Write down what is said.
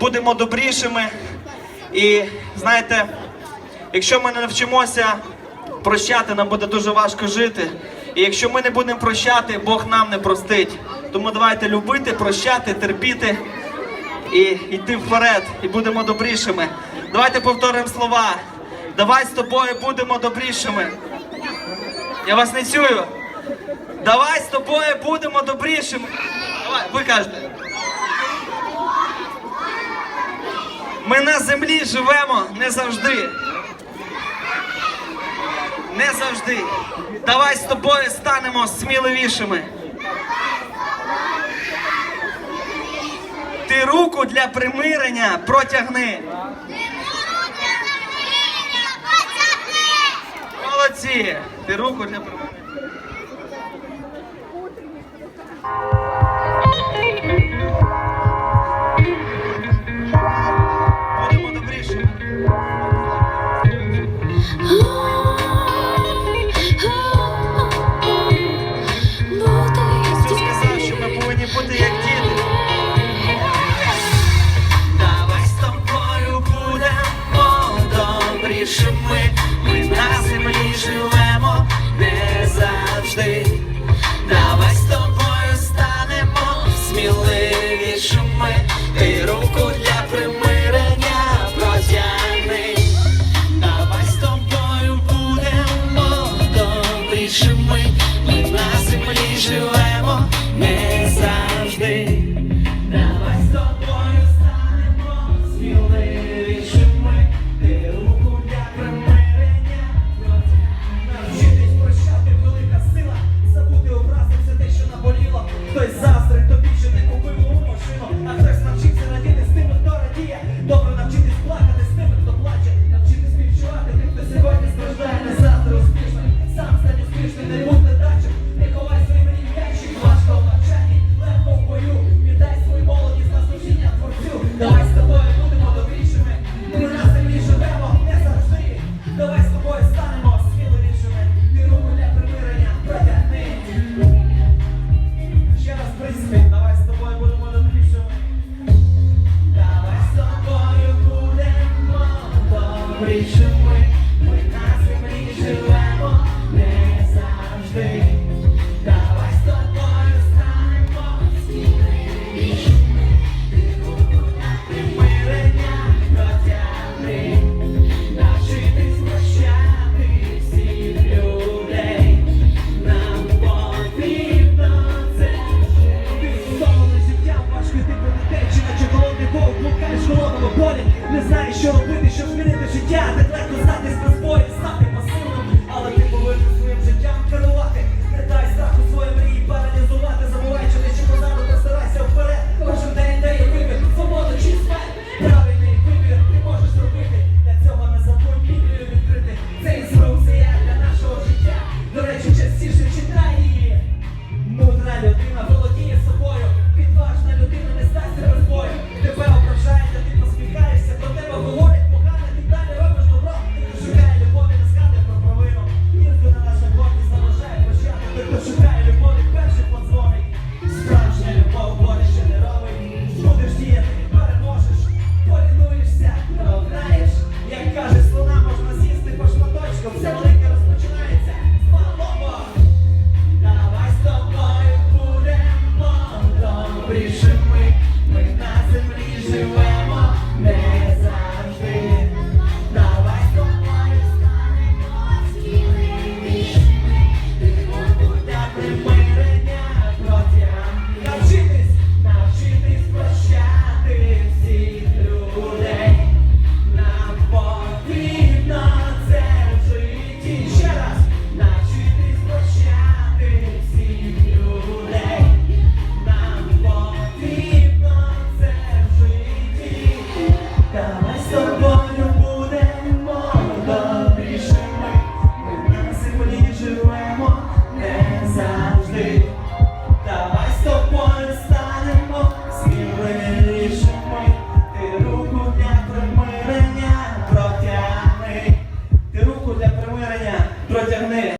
будемо добрішими. І знаєте, якщо ми не навчимося прощати, нам буде дуже важко жити. І якщо ми не будемо прощати, Бог нам не простить. Тому давайте любити, прощати, терпіти і йти вперед, і будемо добрішими. Давайте повторимо слова. Давай з тобою будемо добрішими. Я вас не чую. Давай з тобою будемо добрішими. Давай, ви кажете. Ми на землі живемо не завжди. Не завжди. Давай з тобою станемо сміливішими. Ти руку для примирення протягни. Молодці! Ти руку для примирення. Yeah. Nation.